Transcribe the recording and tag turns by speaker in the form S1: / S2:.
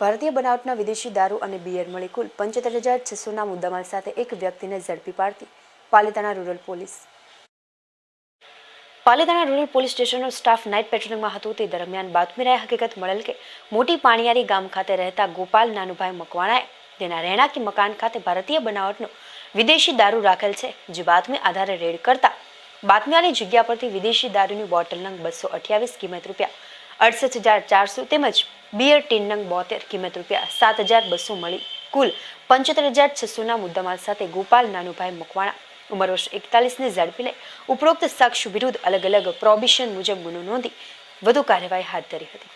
S1: ભારતીય બનાવટના વિદેશી દારૂ અને બિયર મળી કુલ પંચોતેર હજાર છસોના મુદ્દામાલ સાથે એક વ્યક્તિને ઝડપી પાડતી Palitana rural police. Palitana rural police સ્ટેશનનો staff night પેટ્રોલિંગમાં હતો. તે દરમિયાન બાતમી રાય હકીકત મળેલ કે મોટી પાણીયારી ગામ ખાતે રહેતા ગોપાલ નાનુભાઈ મકવાણાએ તેના રહેણાંકી મકાન ખાતે ભારતીય બનાવટનો વિદેશી દારૂ રાખેલ છે, જે બાતમી આધારે રેડ કરતા બાતમીયાની જગ્યા પરથી વિદેશી દારૂની બોટલ નંગ બસો અઠ્યાવીસ કિંમત રૂપિયા અડસઠ હજાર ચારસો તેમજ બિયર ટીન નંગ બોતેર કિંમત રૂપિયા સાત હજાર બસો મળી. કુલ પંચોતેર હજાર છસોના મુદ્દામાલ સાથે ગોપાલ નાનુભાઈ મકવાણા. ઉંમર વર્ષ એકતાલીસને ઝડપી લઈ ઉપરોક્ત શખ્સ વિરુદ્ધ અલગ અલગ પ્રોબિશન મુજબ ગુનો નોંધી વધુ કાર્યવાહી હાથ ધરી હતી.